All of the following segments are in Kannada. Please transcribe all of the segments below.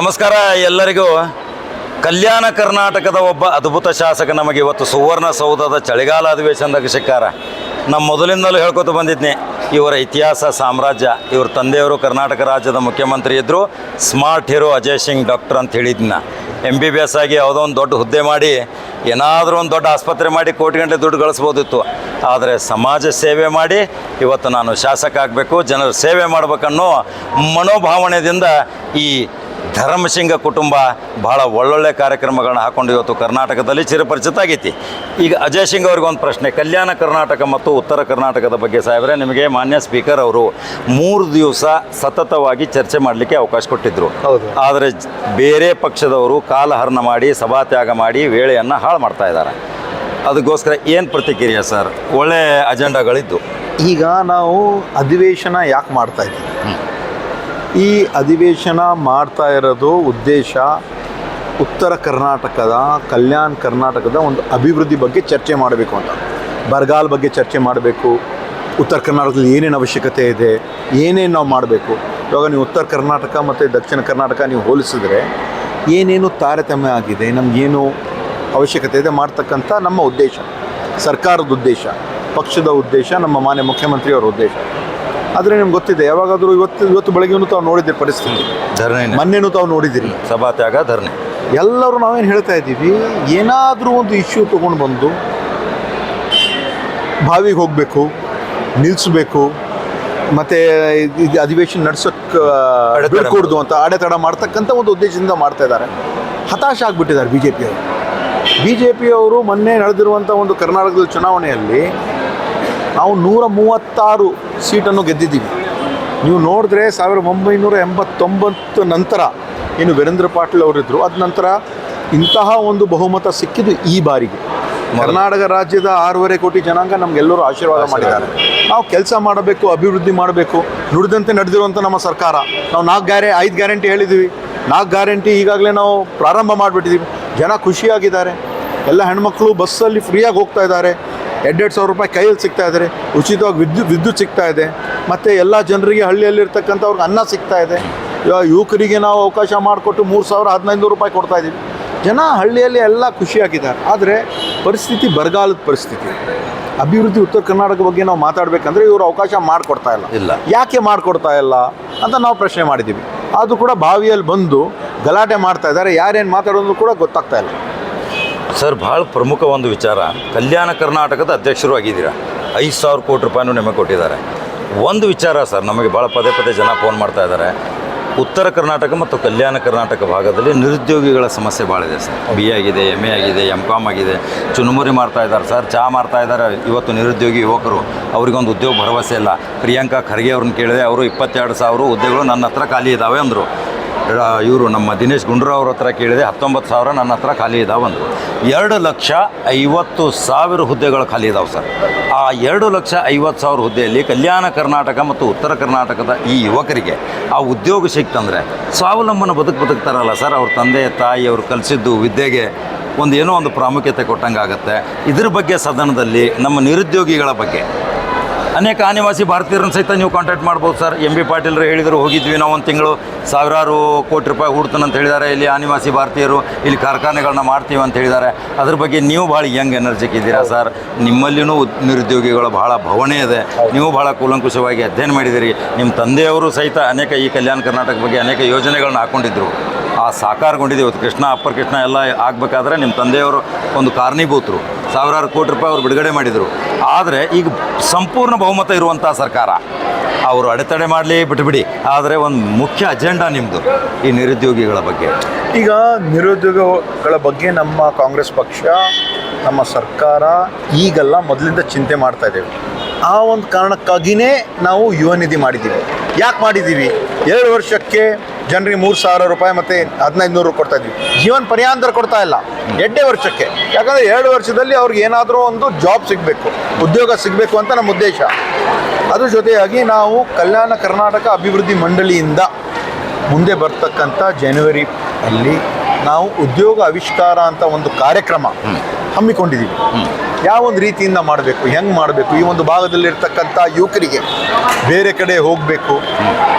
ನಮಸ್ಕಾರ ಎಲ್ಲರಿಗೂ. ಕಲ್ಯಾಣ ಕರ್ನಾಟಕದ ಒಬ್ಬ ಅದ್ಭುತ ಶಾಸಕ ನಮಗೆ ಇವತ್ತು ಸುವರ್ಣ ಸೌಧದ ಚಳಿಗಾಲ ಅಧಿವೇಶನದಾಗ ಸಿಕ್ಕಾರ. ನಮ್ಮ ಮೊದಲಿಂದಲೂ ಹೇಳ್ಕೊತ ಬಂದಿದ್ನಿ, ಇವರ ಇತಿಹಾಸ, ಸಾಮ್ರಾಜ್ಯ, ಇವ್ರ ತಂದೆಯವರು ಕರ್ನಾಟಕ ರಾಜ್ಯದ ಮುಖ್ಯಮಂತ್ರಿ ಇದ್ದರು smart hero Ajay Singh doctor ಅಂತ ಹೇಳಿದ್ನ. ಎಂ ಬಿ ಬಿ ಎಸ್ ಆಗಿ ಯಾವುದೋ ಒಂದು ದೊಡ್ಡ ಹುದ್ದೆ ಮಾಡಿ, ಏನಾದರೂ ಒಂದು ದೊಡ್ಡ ಆಸ್ಪತ್ರೆ ಮಾಡಿ ಕೋಟಿ ಗಂಟೆ ದುಡ್ಡು ಗಳಿಸ್ಬೋದಿತ್ತು. ಆದರೆ ಸಮಾಜ ಸೇವೆ ಮಾಡಿ ಇವತ್ತು ನಾನು ಶಾಸಕ ಆಗಬೇಕು, ಜನರ ಸೇವೆ ಮಾಡಬೇಕನ್ನೋ ಮನೋಭಾವನೆಯಿಂದ ಈ ಧರ್ಮಸಿಂಗ ಕುಟುಂಬ ಬಹಳ ಒಳ್ಳೊಳ್ಳೆ ಕಾರ್ಯಕ್ರಮಗಳನ್ನ ಹಾಕೊಂಡು ಇವತ್ತು ಕರ್ನಾಟಕದಲ್ಲಿ ಚಿರಪರಿಚಿತ ಆಗೈತಿ ಈಗ ಅಜಯ್ ಸಿಂಗ್ ಅವ್ರಿಗೆ ಒಂದು ಪ್ರಶ್ನೆ ಕಲ್ಯಾಣ ಕರ್ನಾಟಕ ಮತ್ತು ಉತ್ತರ ಕರ್ನಾಟಕದ ಬಗ್ಗೆ ಸಾಹೇಬ್ರೆ ನಿಮಗೆ ಮಾನ್ಯ ಸ್ಪೀಕರ್ ಅವರು ಮೂರು ದಿವಸ ಸತತವಾಗಿ ಚರ್ಚೆ ಮಾಡಲಿಕ್ಕೆ ಅವಕಾಶ ಕೊಟ್ಟಿದ್ದರು ಹೌದು. ಆದರೆ ಬೇರೆ ಪಕ್ಷದವರು ಕಾಲಹರಣ ಮಾಡಿ ಸಭಾತ್ಯಾಗ ಮಾಡಿ ವೇಳೆಯನ್ನು ಹಾಳು ಮಾಡ್ತಾ ಇದ್ದಾರೆ. ಅದಕ್ಕೋಸ್ಕರ ಏನು ಪ್ರತಿಕ್ರಿಯೆ ಸರ್? ಒಳ್ಳೆ ಅಜೆಂಡಾಗಳಿದ್ದು. ಈಗ ನಾವು ಅಧಿವೇಶನ ಯಾಕೆ ಮಾಡ್ತಾ ಇದ್ದೀವಿ? ಈ ಅಧಿವೇಶನ ಮಾಡ್ತಾ ಇರೋದು ಉದ್ದೇಶ ಉತ್ತರ ಕರ್ನಾಟಕದ, ಕಲ್ಯಾಣ ಕರ್ನಾಟಕದ ಒಂದು ಅಭಿವೃದ್ಧಿ ಬಗ್ಗೆ ಚರ್ಚೆ ಮಾಡಬೇಕು ಅಂತ. ಬರಗಾಲ ಬಗ್ಗೆ ಚರ್ಚೆ ಮಾಡಬೇಕು. ಉತ್ತರ ಕರ್ನಾಟಕದಲ್ಲಿ ಏನೇನು ಅವಶ್ಯಕತೆ ಇದೆ, ಏನೇನು ನಾವು ಮಾಡಬೇಕು. ಇವಾಗ ನೀವು ಉತ್ತರ ಕರ್ನಾಟಕ ಮತ್ತು ದಕ್ಷಿಣ ಕರ್ನಾಟಕ ನೀವು ಹೋಲಿಸಿದ್ರೆ ಏನೇನು ತಾರತಮ್ಯ ಆಗಿದೆ, ನಮಗೇನು ಅವಶ್ಯಕತೆ ಇದೆ ಮಾಡ್ತಕ್ಕಂಥ ನಮ್ಮ ಉದ್ದೇಶ. ಸರ್ಕಾರದ ಉದ್ದೇಶ, ಪಕ್ಷದ ಉದ್ದೇಶ, ನಮ್ಮ ಮಾನ್ಯ ಮುಖ್ಯಮಂತ್ರಿಯವರ ಉದ್ದೇಶ. ಆದರೆ ನಿಮ್ಗೆ ಗೊತ್ತಿದೆ ಯಾವಾಗಾದರೂ ಇವತ್ತು ಇವತ್ತು ಬೆಳಗ್ಗೆನೂ ತಾವು ನೋಡಿದ್ದೀರಿ ಪರಿಸ್ಥಿತಿ. ಧರಣಿ ಮೊನ್ನೆನೂ ತಾವು ನೋಡಿದ್ದೀರಿ. ಸಭಾತ್ಯಾಗ ಧರಣಿ. ಎಲ್ಲರೂ ನಾವೇನು ಹೇಳ್ತಾ ಇದ್ದೀವಿ ಏನಾದರೂ ಒಂದು ಇಶ್ಯೂ ತೊಗೊಂಡು ಬಂದು ಬಾವಿಗೆ ಹೋಗಬೇಕು ನಿಲ್ಲಿಸಬೇಕು ಮತ್ತು ಇದು ಅಧಿವೇಶನ ನಡ್ಸೋಕ್ಕೆ ಅಡೆತಡೆ ಬಿಡ್ಕೊಡ್ದು ಅಂತ ಆಡೆತಡ ಮಾಡ್ತಕ್ಕಂಥ ಒಂದು ಉದ್ದೇಶದಿಂದ ಮಾಡ್ತಾ ಇದ್ದಾರೆ. ಹತಾಶ ಆಗಿಬಿಟ್ಟಿದ್ದಾರೆ ಬಿ ಜೆ ಪಿಯವರು ಬಿ ಜೆ ಪಿಯವರು ಮೊನ್ನೆ ನಡೆದಿರುವಂಥ ಒಂದು ಕರ್ನಾಟಕದ ಚುನಾವಣೆಯಲ್ಲಿ ನಾವು ನೂರ ಮೂವತ್ತಾರು ಸೀಟನ್ನು ಗೆದ್ದಿದ್ದೀವಿ. ನೀವು ನೋಡಿದ್ರೆ ಸಾವಿರದ ಒಂಬೈನೂರ ಎಂಬತ್ತೊಂಬತ್ತು ನಂತರ ಏನು ವೀರೇಂದ್ರ ಪಾಟೀಲ್ ಅವರಿದ್ದರು ಅದ ನಂತರ ಇಂತಹ ಒಂದು ಬಹುಮತ ಸಿಕ್ಕಿದ್ದು ಈ ಬಾರಿಗೆ. ಕರ್ನಾಟಕ ರಾಜ್ಯದ ಆರೂವರೆ ಕೋಟಿ ಜನಾಂಗ ನಮಗೆಲ್ಲರೂ ಆಶೀರ್ವಾದ ಮಾಡಿದ್ದಾರೆ. ನಾವು ಕೆಲಸ ಮಾಡಬೇಕು ಅಭಿವೃದ್ಧಿ ಮಾಡಬೇಕು ನುಡಿದಂತೆ ನಡೆದಿರುವಂಥ ನಮ್ಮ ಸರ್ಕಾರ. ನಾವು ನಾಲ್ಕು ಗ್ಯಾರೆ ಐದು ಗ್ಯಾರಂಟಿ ಹೇಳಿದ್ದೀವಿ. ನಾಲ್ಕು ಗ್ಯಾರಂಟಿ ಈಗಾಗಲೇ ನಾವು ಪ್ರಾರಂಭ ಮಾಡಿಬಿಟ್ಟಿದ್ದೀವಿ. ಜನ ಖುಷಿಯಾಗಿದ್ದಾರೆ. ಎಲ್ಲ ಹೆಣ್ಮಕ್ಳು ಬಸ್ಸಲ್ಲಿ ಫ್ರೀಯಾಗಿ ಹೋಗ್ತಾ ಇದ್ದಾರೆ. ಎರಡೆರಡು ಸಾವಿರ ರೂಪಾಯಿ ಕೈಯಲ್ಲಿ ಸಿಗ್ತಾ ಇದ್ದಾರೆ ಉಚಿತವಾಗಿ ವಿದ್ಯುತ್ ವಿದ್ಯುತ್ ಸಿಗ್ತಾ ಇದೆ. ಮತ್ತು ಎಲ್ಲ ಜನರಿಗೆ ಹಳ್ಳಿಯಲ್ಲಿ ಇರ್ತಕ್ಕಂಥವ್ರಿಗೆ ಅನ್ನ ಸಿಗ್ತಾ ಇದೆ. ಇವಾಗ ಯುವಕರಿಗೆ ನಾವು ಅವಕಾಶ ಮಾಡಿಕೊಟ್ಟು ಮೂರು ಸಾವಿರ ಹದಿನೈದು ರೂಪಾಯಿ ಕೊಡ್ತಾ ಇದ್ದೀವಿ ಜನ ಹಳ್ಳಿಯಲ್ಲಿ ಎಲ್ಲ ಖುಷಿಯಾಗಿದ್ದಾರೆ. ಆದರೆ ಪರಿಸ್ಥಿತಿ ಬರಗಾಲದ ಪರಿಸ್ಥಿತಿ. ಅಭಿವೃದ್ಧಿ ಉತ್ತರ ಕರ್ನಾಟಕ ಬಗ್ಗೆ ನಾವು ಮಾತಾಡಬೇಕಂದ್ರೆ ಇವರು ಅವಕಾಶ ಮಾಡಿಕೊಡ್ತಾ ಇಲ್ಲ. ಇಲ್ಲ. ಯಾಕೆ ಮಾಡಿಕೊಡ್ತಾ ಇಲ್ಲ ಅಂತ ನಾವು ಪ್ರಶ್ನೆ ಮಾಡಿದ್ದೀವಿ. ಅದು ಕೂಡ ಬಾವಿಯಲ್ಲಿ ಬಂದು ಗಲಾಟೆ ಮಾಡ್ತಾ ಇದ್ದಾರೆ. ಯಾರೇನು ಮಾತಾಡೋದು ಕೂಡ ಗೊತ್ತಾಗ್ತಾ ಇಲ್ಲ. ಸರ್, ಭಾಳ ಪ್ರಮುಖ ಒಂದು ವಿಚಾರ. ಕಲ್ಯಾಣ ಕರ್ನಾಟಕದ ಅಧ್ಯಕ್ಷರು ಆಗಿದ್ದೀರಾ? ಐದು ಸಾವಿರ ಕೋಟಿ ರೂಪಾಯಿನೂ ನಿಮಗೆ ಕೊಟ್ಟಿದ್ದಾರೆ. ಒಂದು ವಿಚಾರ ಸರ್, ನಮಗೆ ಭಾಳ ಪದೇ ಪದೇ ಜನ ಫೋನ್ ಮಾಡ್ತಾ ಇದ್ದಾರೆ. ಉತ್ತರ ಕರ್ನಾಟಕ ಮತ್ತು ಕಲ್ಯಾಣ ಕರ್ನಾಟಕ ಭಾಗದಲ್ಲಿ ನಿರುದ್ಯೋಗಿಗಳ ಸಮಸ್ಯೆ ಭಾಳ ಇದೆ ಸರ್. ಬಿ ಆಗಿದೆ ಎಂ ಎ ಆಗಿದೆ ಎಂ ಕಾಮ್ ಆಗಿದೆ. ಚುನುಮುರಿ ಮಾಡ್ತಾ ಇದ್ದಾರೆ ಸರ್ ಚಹಾ ಮಾಡ್ತಾ ಇದ್ದಾರೆ. ಇವತ್ತು ನಿರುದ್ಯೋಗಿ ಯುವಕರು, ಅವರಿಗೊಂದು ಉದ್ಯೋಗ ಭರವಸೆ ಇಲ್ಲ. ಪ್ರಿಯಾಂಕಾ ಖರ್ಗೆ ಅವ್ರನ್ನ ಕೇಳಿದೆ, ಅವರು ಇಪ್ಪತ್ತೆರಡು ಸಾವಿರ ಹುದ್ದೆಗಳು ನನ್ನ ಹತ್ರ ಖಾಲಿ ಇದ್ದಾವೆ ಅಂದರು. ಇವರು ನಮ್ಮ ದಿನೇಶ್ ಗುಂಡ್ರಾವ್ರ ಹತ್ರ ಕೇಳಿದೆ, ಹತ್ತೊಂಬತ್ತು ಸಾವಿರ ನನ್ನ ಹತ್ರ ಖಾಲಿ ಇದಾವೆ ಅಂದರು. ಎರಡು ಲಕ್ಷ ಐವತ್ತು ಸಾವಿರ ಹುದ್ದೆಗಳು ಖಾಲಿ ಇದಾವೆ ಸರ್. ಆ ಎರಡು ಲಕ್ಷ ಐವತ್ತು ಸಾವಿರ ಹುದ್ದೆಯಲ್ಲಿ ಕಲ್ಯಾಣ ಕರ್ನಾಟಕ ಮತ್ತು ಉತ್ತರ ಕರ್ನಾಟಕದ ಈ ಯುವಕರಿಗೆ ಆ ಉದ್ಯೋಗ ಸಿಕ್ತಂದರೆ ಸ್ವಾವಲಂಬನ ಬದುಕು ಬದುಕ್ತಾರಲ್ಲ ಸರ್, ಅವ್ರ ತಂದೆ, ತಾಯಿ, ಅವರು ಕಲಿಸಿದ್ದು ವಿದ್ಯೆಗೆ ಒಂದು ಏನೋ ಒಂದು ಪ್ರಾಮುಖ್ಯತೆ ಕೊಟ್ಟಂಗೆ ಆಗುತ್ತೆ ಇದ್ರ ಬಗ್ಗೆ ಸದನದಲ್ಲಿ ನಮ್ಮ ನಿರುದ್ಯೋಗಿಗಳ ಬಗ್ಗೆ ಅನೇಕ ಆನಿವಾಸಿ ಭಾರತೀಯರನ್ನು ಸಹಿತ ನೀವು ಕಾಂಟ್ಯಾಕ್ಟ್ ಮಾಡ್ಬೋದು ಸರ್ ಎಂ ಬಿ ಪಾಟೀಲ್ರು ಹೇಳಿದರು, ಹೋಗಿದ್ವಿ ನಾವು ಒಂದು ತಿಂಗಳು. ಸಾವಿರಾರು ಕೋಟಿ ರೂಪಾಯಿ ಹೂಡ್ತಾನೆ ಅಂತ ಹೇಳಿದ್ದಾರೆ. ಇಲ್ಲಿ ಆನಿವಾಸಿ ಭಾರತೀಯರು ಇಲ್ಲಿ ಕಾರ್ಖಾನೆಗಳನ್ನ ಮಾಡ್ತೀವಿ ಅಂತ ಹೇಳಿದ್ದಾರೆ. ಅದ್ರ ಬಗ್ಗೆ ನೀವು ಭಾಳ ಯಂಗ್ ಎನರ್ಜಿಕ್ ಇದ್ದೀರಾ ಸರ್ ನಿಮ್ಮಲ್ಲಿನೂ ನಿರುದ್ಯೋಗಿಗಳ ಭಾಳ ಭವಣೆ ಇದೆ. ನೀವು ಭಾಳ ಕೂಲಂಕುಷವಾಗಿ ಅಧ್ಯಯನ ಮಾಡಿದ್ದೀರಿ. ನಿಮ್ಮ ತಂದೆಯವರು ಸಹಿತ ಅನೇಕ ಈ ಕಲ್ಯಾಣ ಕರ್ನಾಟಕ ಬಗ್ಗೆ ಅನೇಕ ಯೋಜನೆಗಳನ್ನ ಹಾಕೊಂಡಿದ್ರು. ಆ ಸಾಕಾರಗೊಂಡಿದೆ ಇವತ್ತು ಕೃಷ್ಣ, ಅಪ್ಪರ್ ಕೃಷ್ಣ ಎಲ್ಲ ಆಗಬೇಕಾದ್ರೆ ನಿಮ್ಮ ತಂದೆಯವರು ಒಂದು ಕಾರಣೀಭೂತರು. ಸಾವಿರಾರು ಕೋಟಿ ರೂಪಾಯಿ ಅವರು ಬಿಡುಗಡೆ ಮಾಡಿದರು. ಆದರೆ ಈಗ ಸಂಪೂರ್ಣ ಬಹುಮತ ಇರುವಂಥ ಸರ್ಕಾರ. ಅವರು ಅಡೆತಡೆ ಮಾಡಲಿ ಬಿಟ್ಬಿಡಿ. ಆದರೆ ಒಂದು ಮುಖ್ಯ ಅಜೆಂಡಾ ನಿಮ್ಮದು ಈ ನಿರುದ್ಯೋಗಿಗಳ ಬಗ್ಗೆ. ಈಗ ನಿರುದ್ಯೋಗಗಳ ಬಗ್ಗೆ ನಮ್ಮ ಕಾಂಗ್ರೆಸ್ ಪಕ್ಷ, ನಮ್ಮ ಸರ್ಕಾರ ಈಗೆಲ್ಲ ಮೊದಲಿಂದ ಚಿಂತೆ ಮಾಡ್ತಾ ಇದ್ದೇವೆ. ಆ ಒಂದು ಕಾರಣಕ್ಕಾಗಿಯೇ ನಾವು ಯುವ ನಿಧಿ ಮಾಡಿದ್ದೀವಿ. ಯಾಕೆ ಮಾಡಿದ್ದೀವಿ? ಎರಡು ವರ್ಷಕ್ಕೆ ಜನರಿಗೆ ಮೂರು ಸಾವಿರ ರೂಪಾಯಿ ಮತ್ತು ಹದಿನೈದು ನೂರು ಕೊಡ್ತಾ ಇದ್ವಿ. ಜೀವನ ಪರ್ಯಾಂತರ ಕೊಡ್ತಾ ಇಲ್ಲ. ಎಡ್ಡೆ ವರ್ಷಕ್ಕೆ. ಯಾಕಂದರೆ ಎರಡು ವರ್ಷದಲ್ಲಿ ಅವ್ರಿಗೆ ಏನಾದರೂ ಒಂದು ಜಾಬ್ ಸಿಗಬೇಕು, ಉದ್ಯೋಗ ಸಿಗಬೇಕು ಅಂತ ನಮ್ಮ ಉದ್ದೇಶ. ಅದ್ರ ಜೊತೆಯಾಗಿ ನಾವು ಕಲ್ಯಾಣ ಕರ್ನಾಟಕ ಅಭಿವೃದ್ಧಿ ಮಂಡಳಿಯಿಂದ ಮುಂದೆ ಬರ್ತಕ್ಕಂಥ ಜನವರಿ ಅಲ್ಲಿ ನಾವು ಉದ್ಯೋಗ ಆವಿಷ್ಕಾರ ಅಂತ ಒಂದು ಕಾರ್ಯಕ್ರಮ ಹಮ್ಮಿಕೊಂಡಿದ್ದೀವಿ. ಯಾವ ಒಂದು ರೀತಿಯಿಂದ ಮಾಡಬೇಕು, ಹೆಂಗೆ ಮಾಡಬೇಕು, ಈ ಒಂದು ಭಾಗದಲ್ಲಿರ್ತಕ್ಕಂಥ ಯುವಕರಿಗೆ ಬೇರೆ ಕಡೆ ಹೋಗಬೇಕು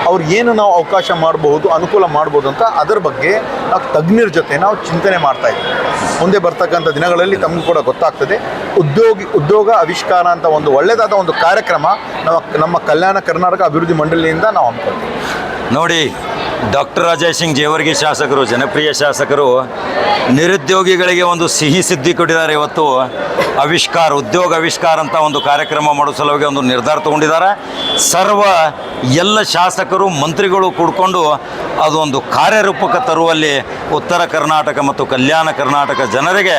ಅವ್ರಿಗೆ ಏನು ನಾವು ಅವಕಾಶ ಮಾಡಬಹುದು, ಅನುಕೂಲ ಮಾಡ್ಬೋದು ಅಂತ ಅದರ ಬಗ್ಗೆ ನಾವು ತಜ್ಞರ ಜೊತೆ ನಾವು ಚಿಂತನೆ ಮಾಡ್ತಾ ಇದ್ದೀವಿ. ಮುಂದೆ ಬರ್ತಕ್ಕಂಥ ದಿನಗಳಲ್ಲಿ ತಮಗೂ ಕೂಡ ಗೊತ್ತಾಗ್ತದೆ. ಉದ್ಯೋಗಿ, ಉದ್ಯೋಗ ಆವಿಷ್ಕಾರ ಅಂತ ಒಂದು ಒಳ್ಳೆಯದಾದ ಒಂದು ಕಾರ್ಯಕ್ರಮ ನಮ್ಮ ನಮ್ಮ ಕಲ್ಯಾಣ ಕರ್ನಾಟಕ ಅಭಿವೃದ್ಧಿ ಮಂಡಳಿಯಿಂದ ನಾವು ಹಮ್ಮಿಕೊಳ್ತೀವಿ. ನೋಡಿ ಡಾಕ್ಟರ್ ಅಜಯ್ ಸಿಂಗ್ ಜೇವರ್ಗಿ ಶಾಸಕರು, ಜನಪ್ರಿಯ ಶಾಸಕರು ನಿರುದ್ಯೋಗಿಗಳಿಗೆ ಒಂದು ಸಿಹಿ ಸಿದ್ಧಿ ಕೊಟ್ಟಿದ್ದಾರೆ. ಇವತ್ತು ಆವಿಷ್ಕಾರ, ಉದ್ಯೋಗ ಆವಿಷ್ಕಾರ ಅಂತ ಒಂದು ಕಾರ್ಯಕ್ರಮ ಮಾಡೋ ಸಲುವಾಗಿ ಒಂದು ನಿರ್ಧಾರ ತಗೊಂಡಿದ್ದಾರೆ. ಸರ್ವ ಎಲ್ಲ ಶಾಸಕರು, ಮಂತ್ರಿಗಳು ಕೂಡ್ಕೊಂಡು ಅದೊಂದು ಕಾರ್ಯರೂಪಕ್ಕೆ ತರುವಲ್ಲಿ ಉತ್ತರ ಕರ್ನಾಟಕ ಮತ್ತು ಕಲ್ಯಾಣ ಕರ್ನಾಟಕ ಜನರಿಗೆ,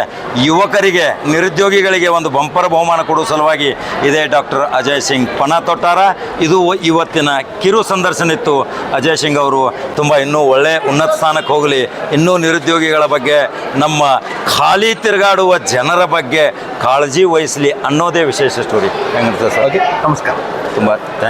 ಯುವಕರಿಗೆ, ನಿರುದ್ಯೋಗಿಗಳಿಗೆ ಒಂದು ಬಂಪರ ಬಹುಮಾನ ಕೊಡುವ ಸಲುವಾಗಿ ಇದೇ ಡಾಕ್ಟರ್ ಅಜಯ್ ಸಿಂಗ್ ಪಣ ತೊಟ್ಟಾರ. ಇದು ಇವತ್ತಿನ ಕಿರು ಸಂದರ್ಶನ ಇತ್ತು. ಅಜಯ್ ಸಿಂಗ್ ಅವರು ತುಂಬ ಇನ್ನೂ ಒಳ್ಳೆ ಉನ್ನತ ಸ್ಥಾನಕ್ಕೆ ಹೋಗಲಿ. ಇನ್ನೂ ನಿರುದ್ಯೋಗಿಗಳ ಬಗ್ಗೆ ನಮ್ಮ ಖಾಲಿ ತಿರುಗಾಡುವ ಜನರ ಬಗ್ಗೆ ಕಾಳಜಿ ವಹಿಸಲಿ ಅನ್ನೋದೇ ವಿಶೇಷ ಸ್ಟೋರಿ ಹೆಂಗಿರ್ತದೆ ಸರ್? ಓಕೆ ನಮಸ್ಕಾರ. ತುಂಬ ಥ್ಯಾಂಕ್